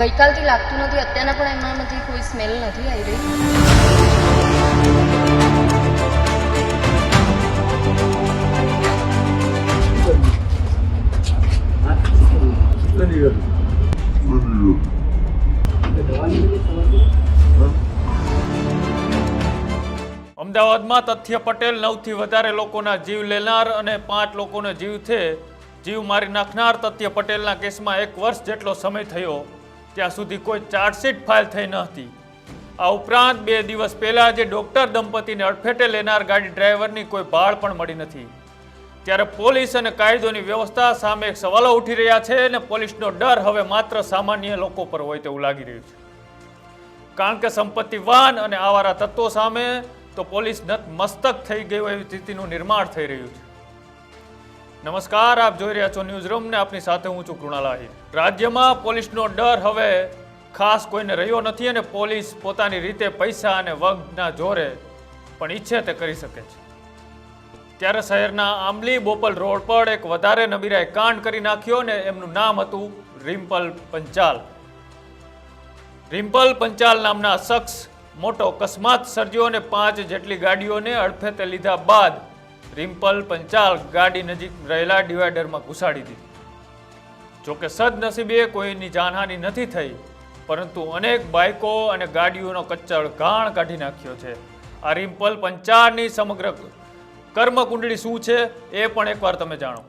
ગઈકાલથી લાગતું નથી, અત્યારના પણ એમનામાંથી કોઈ સ્મેલ નથી આવી રહી. અમદાવાદમાં તથ્ય પટેલ નવથી વધારે લોકોના જીવ લેનાર અને પાંચ લોકોનો જીવ છે. જીવ મારી નાખનાર તથ્ય પટેલના કેસમાં એક વર્ષ જેટલો સમય થયો. ત્યાં સુધી કોઈ ચાર્જશીટ ફાઇલ થઈ ન હતી. આ ઉપરાંત બે દિવસ પહેલા જે ડોક્ટર દંપતીને અડફેટે લેનાર ગાડી ડ્રાઈવરની કોઈ ભાળ પણ મળી નથી. ત્યારે પોલીસ અને કાયદોની વ્યવસ્થા સામે એક સવાલો ઉઠી રહ્યા છે અને પોલીસનો ડર હવે માત્ર સામાન્ય લોકો પર હોય તેવું લાગી રહ્યું છે. કારણ કે સંપત્તિવાન અને આવારા તત્વો સામે તો પોલીસ નત મસ્તક થઈ ગઈ એવી સ્થિતિનું નિર્માણ થઈ રહ્યું છે. નમસ્કાર, આપ જોઈ રહ્યા છો ન્યૂઝ રૂમ ને આપની સાથે હું છું કૃણાલ આહિર. રાજ્યમાં પોલીસનો ડર હવે ખાસ કોઈને રહ્યો નથી અને પોલીસ પોતાની રીતે પૈસા અને વગના જોરે પણ ઈચ્છે તે કરી શકે છે. ત્યારે શહેરના આંબલી બોપલ રોડ પર એક વધારે નબીરાએ કાંડ કરી નાખ્યો ને એમનું નામ હતું રિમ્પલ પંચાલ. રિમ્પલ પંચાલ નામના શખ્સ મોટો અકસ્માત સર્જ્યો અને પાંચ જેટલી ગાડીઓને અડફેતે લીધા બાદ રિમ્પલ પંચાલ ગાડી નજીક રહેલા ડિવાઈડરમાં ઘુસાડી દીધી. જોકે સદનસીબે કોઈની જાનહાનિ નથી થઈ, પરંતુ અનેક બાઇકો અને ગાડીઓનો કચ્ચળ ઘાણ કાઢી નાખ્યો છે. આ રિમ્પલ પંચાળની સમગ્ર કર્મકુંડળી શું છે એ પણ એકવાર તમે જાણો.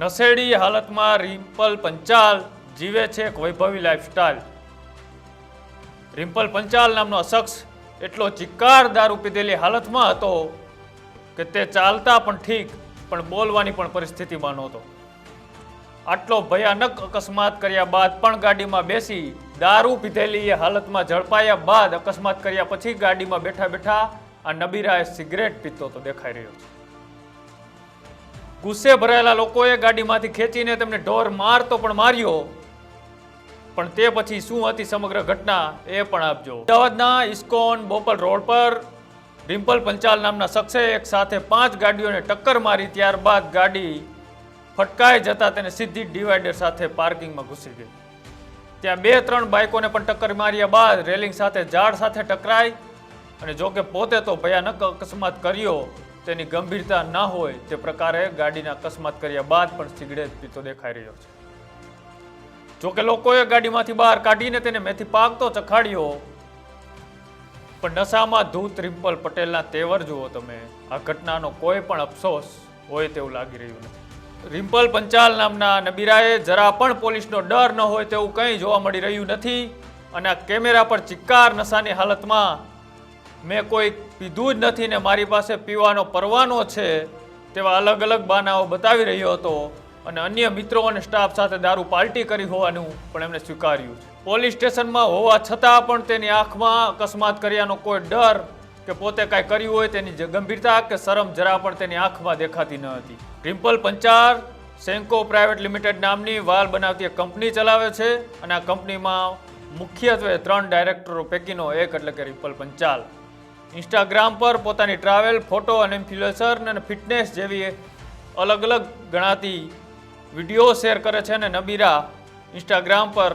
નશેડી હાલતમાં રિમ્પલ પંચાલ જીવે છે એક વૈભવી લાઈફસ્ટાઈલ. રિમ્પલ પંચાલ નામનો શખ્સ એટલો ચિક્કાર દારૂ પીધેલી હાલતમાં હતો કે તે ચાલતા પણ ઠીક, પણ બોલવાની પણ પરિસ્થિતિમાં નહોતો. આટલો ભયાનક અકસ્માત કર્યા બાદ પણ ગાડીમાં બેસી દારૂ પીધેલી એ હાલતમાં ઝડપાયા બાદ અકસ્માત કર્યા પછી ગાડીમાં બેઠા બેઠા આ નબીરાએ સિગરેટ પીતો તો દેખાઈ રહ્યો છે. ગુસ્સે ભરાયેલા લોકોએ ગાડીમાંથી ખેંચીને તેમને ઢોર મારતો પણ માર્યો. પણ તે પછી શું હતી સમગ્ર ઘટના એ પણ આપજો. અમદાવાદના ઇસ્કોન બોપલ રોડ પર રિમ્પલ પંચાલ નામના શખ્સે એક સાથે પાંચ ગાડીઓને ટક્કર મારી ત્યારબાદ ગાડી ફટકાઈ જતા તેને સીધી ડિવાઈડર સાથે પાર્કિંગમાં ઘૂસી ગઈ. ત્યાં બે ત્રણ બાઇકોને પણ ટક્કર માર્યા બાદ રેલિંગ સાથે ઝાડ સાથે ટકરાઈ અને જોકે પોતે તો ભયાનક અકસ્માત કર્યો, તેની ગંભીરતા ના હોય તે પ્રકારે ગાડીના અકસ્માત કર્યા બાદ પણ સિગરેટ પીતો દેખાઈ રહ્યો છે. જોકે લોકોએ ગાડીમાંથી બહાર કાઢીને તેને મેથી પાક તો ચખાડ્યો પણ નશામાં ધૂત રિમ્પલ પટેલના તેવર જુઓ તમે. આ ઘટનાનો કોઈ પણ અફસોસ હોય તેવું લાગી રહ્યું નથી. રિમ્પલ પંચાલ નામના નબીરાએ જરા પણ પોલીસનો ડર ન હોય તેવું કંઈ જોવા મળી રહ્યું નથી અને આ કેમેરા પર ચિક્કાર નશાની હાલતમાં મેં કોઈ પીધું જ નથી ને મારી પાસે પીવાનો પરવાનો છે તેવા અલગ અલગ બાનાઓ બતાવી રહ્યો હતો. અને અન્ય મિત્રો અને સ્ટાફ સાથે દારૂ પાર્ટી કરી હોવાનું પણ એમણે સ્વીકાર્યું છે. પોલીસ સ્ટેશનમાં હોવા છતાં પણ તેની આંખમાં અકસ્માત કર્યાનો કોઈ ડર કે પોતે કાંઈ કર્યું હોય તેની ગંભીરતા કે શરમ જરા પણ તેની આંખમાં દેખાતી ન હતી. Rimpal Panchar, Senco private limited નામની વાલ બનાવતી કંપની ચલાવે છે અને આ કંપનીમાં મુખ્યત્વે ત્રણ ડાયરેક્ટરો પૈકીનો એક એટલે કે રિમ્પલ પંચાલ. ઇન્સ્ટાગ્રામ પર પોતાની ટ્રાવેલ, ફોટો અને ઇન્ફ્લુએન્સર અને ફિટનેસ જેવી અલગ અલગ ગણાતી વીડિયો શેર કરે છે અને નબીરા ઇન્સ્ટાગ્રામ પર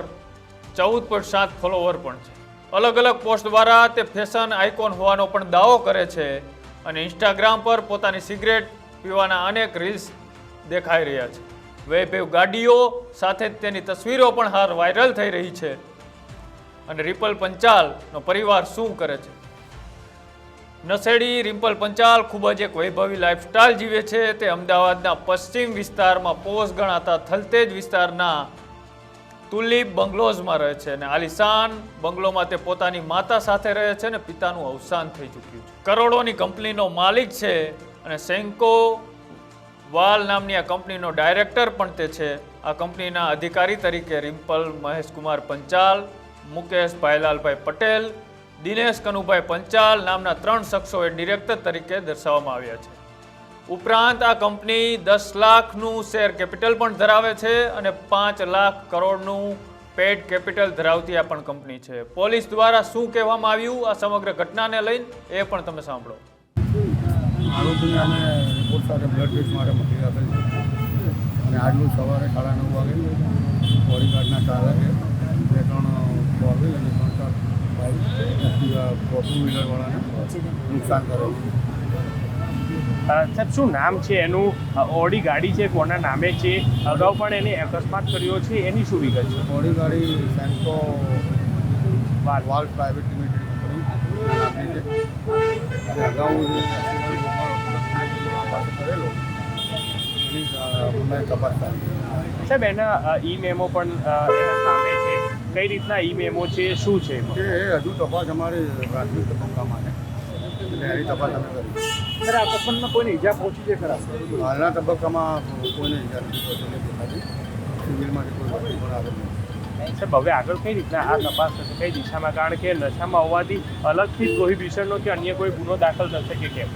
ચૌદ પોઈન્ટ સાત ફોલોવર પણ છે. અલગ અલગ પોસ્ટ દ્વારા તે ફેશન આઇકોન હોવાનો પણ દાવો કરે છે અને ઇન્સ્ટાગ્રામ પર પોતાની સિગરેટ પીવાના અનેક રીલ્સ દેખાઈ રહ્યા છે. વૈભવ ગાડીઓ સાથે તેની તસવીરો પણ હાર વાયરલ થઈ રહી છે. અને રિપલ પંચાલનો પરિવાર શું કરે છે? નશેડી રિમ્પલ પંચાલ ખૂબ જ એક વૈભવી લાઇફસ્ટાઇલ જીવે છે. તે અમદાવાદના પશ્ચિમ વિસ્તારમાં પોસ ગણાતા થલતેજ વિસ્તારના તુલીપ બંગલોઝમાં રહે છે અને આલિશાન બંગલોમાં તે પોતાની માતા સાથે રહે છે અને પિતાનું અવસાન થઈ ચૂક્યું છે. કરોડોની કંપનીનો માલિક છે અને સેન્કો વાલ નામની આ કંપનીનો ડાયરેક્ટર પણ તે છે. આ કંપનીના અધિકારી તરીકે રિમ્પલ મહેશકુમાર પંચાલ મુકેશ ભાઈલાલભાઈ પટેલ દિનેશ કનુભાઈ પંચાલ નામના ત્રણ શખ્સોએ ડિરેક્ટર તરીકે દર્શાવવામાં આવ્યા છે. ઉપરાંત આ કંપની દસ લાખનું શેર કેપિટલ પણ ધરાવે છે અને પાંચ લાખ કરોડનું પેડ કેપિટલ ધરાવતી આ પણ કંપની છે. પોલીસ દ્વારા શું કહેવામાં આવ્યું, આ સમગ્ર ઘટનાને લઈને એ પણ તમે સાંભળો. આરોપીને અને આજનું સવારે સાડા નવ વાગે બોડીગાર્ડના બે ત્રણ ફોર વ્હીલ અને ત્રણ ચાર બાઇક એક્ટિવા ટુ વ્હીલરવાળાને નુકસાન કરેલું સાહેબ શું નામ છે એનું? ઓડી ગાડી છે કોના નામે છે? અગાઉ પણ એને અકસ્માત કર્યો છે એની શું વિગત છે? ઓડી ગાડી સેન્ટો વાલ. પ્રાઇવેટ લિમિટેડ અગાઉ કરેલો એની તપાસ સાહેબ એના ઈ મેમો પણ એના સામે છે? કઈ રીતના ઈ મેમો છે શું છે? એ હજુ તપાસ અમારે પ્રાથમિક તબક્કામાં છે એટલે એની તપાસ અમે કરી. સર આ અકસ્માતમાં કોઈને ઈજા પહોંચી છે ખરા? હાલના તબક્કામાં કોઈને ઈજા નથી પહોંચી દેખાતી. સિવિલમાંથી કોઈ વ્યક્તિ પણ આવેલ નથી સાહેબ હવે આગળ કઈ રીતના આ તપાસ થશે? કઈ દિશામાં? કારણ કે નશામાં હોવાથી અલગથી પ્રોહિબિશનનો કે અન્ય કોઈ ગુનો દાખલ થશે કે કેમ?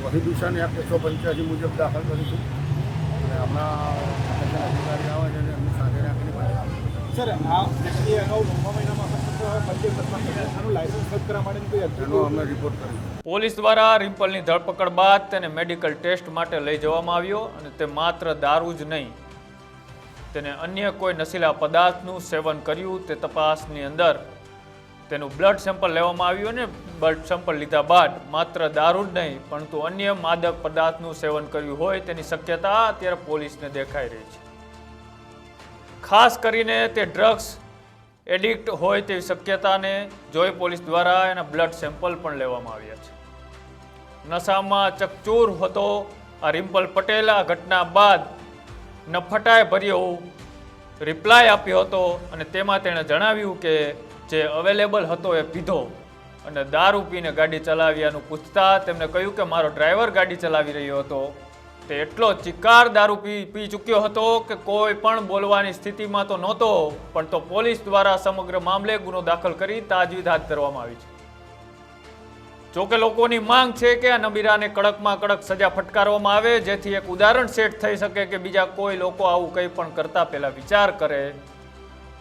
પ્રતિદૂષણ એક્ટ એકસો પંચ્યાસી મુજબ દાખલ કરીશું. અને હમણાં અધિકારી આવે છે અને એમની સાથે રાખીને પાછા સર આ વ્યક્તિએ અગાઉ નવમા મહિનામાં પોલીસ દ્વારા રિમ્પલની ધરપકડ બાદ તેને મેડિકલ ટેસ્ટ માટે લઈ જવામાં આવ્યો અને તે માત્ર દારૂ જ નહીં તેને અન્ય કોઈ નશીલા પદાર્થનું સેવન કર્યું તે તપાસની અંદર. તેનું બ્લડ સેમ્પલ લેવામાં આવ્યું અને બ્લડ સેમ્પલ લીધા બાદ માત્ર દારૂ જ નહીં પરંતુ અન્ય માદક પદાર્થનું સેવન કર્યું હોય તેની શક્યતા અત્યારે પોલીસને દેખાઈ રહી છે. ખાસ કરીને તે ડ્રગ્સ એડિક્ટ હોય તેવી શક્યતાને જોઈ પોલીસ દ્વારા એના બ્લડ સેમ્પલ પણ લેવામાં આવ્યા છે. નશામાં ચકચૂર હતો આ રિમ્પલ પટેલ. આ ઘટના બાદ નફટાએ ભર્યો રિપ્લાય આપ્યો હતો અને તેમાં તેણે જણાવ્યું કે જે અવેલેબલ હતો એ પીધો અને દારૂ પીને ગાડી ચલાવ્યાનું પૂછતા તેમણે કહ્યું કે મારો ડ્રાઈવર ગાડી ચલાવી રહ્યો હતો. તે એટલો ચિકાર દારૂ પી પી ચૂક્યો હતો કે કોઈ પણ બોલવાની સ્થિતિમાં તો નહોતો, પણ તો પોલીસ દ્વારા સમગ્ર મામલે ગુનો દાખલ કરી તાજવીજ હાથ ધરવામાં આવી છે. જોકે લોકોની માંગ છે કે આ નબીરાને કડકમાં કડક સજા ફટકારવામાં આવે, જેથી એક ઉદાહરણ સેટ થઈ શકે કે બીજા કોઈ લોકો આવું કંઈ પણ કરતા પહેલાં વિચાર કરે.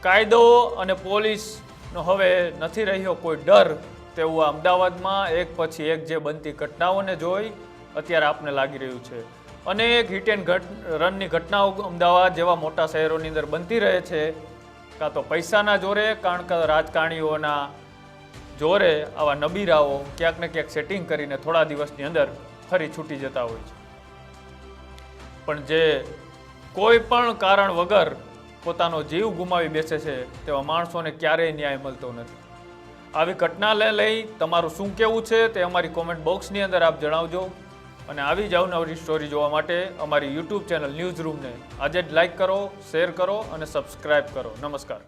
કાયદો અને પોલીસનો હવે નથી રહ્યો કોઈ ડર, તેવું અમદાવાદમાં એક પછી એક જે બનતી ઘટનાઓને જોઈ અત્યારે આપને લાગી રહ્યું છે. અનેક હિટ એન્ડ ઘટ રનની ઘટનાઓ અમદાવાદ જેવા મોટા શહેરોની અંદર બનતી રહે છે. કાં તો પૈસાના જોરે કારણ કે રાજકારણીઓના જોરે આવા નબીરાઓ ક્યાંક ને ક્યાંક સેટિંગ કરીને થોડા દિવસની અંદર ફરી છૂટી જતા હોય છે. પણ જે કોઈ પણ કારણ વગર પોતાનો જીવ ગુમાવી બેસે છે, તેવા માણસોને ક્યારેય ન્યાય મળતો નથી. આવી ઘટનાને લઈ તમારું શું કહેવું છે તે અમારી કોમેન્ટ બોક્સની અંદર આપ જણાવજો. અને આવી જ અવનવરી સ્ટોરી જોવા માટે અમારી યુટ્યુબ ચેનલ ન્યૂઝ રૂમને આજે જ લાઈક કરો શેર કરો અને સબસ્ક્રાઇબ કરો. નમસ્કાર.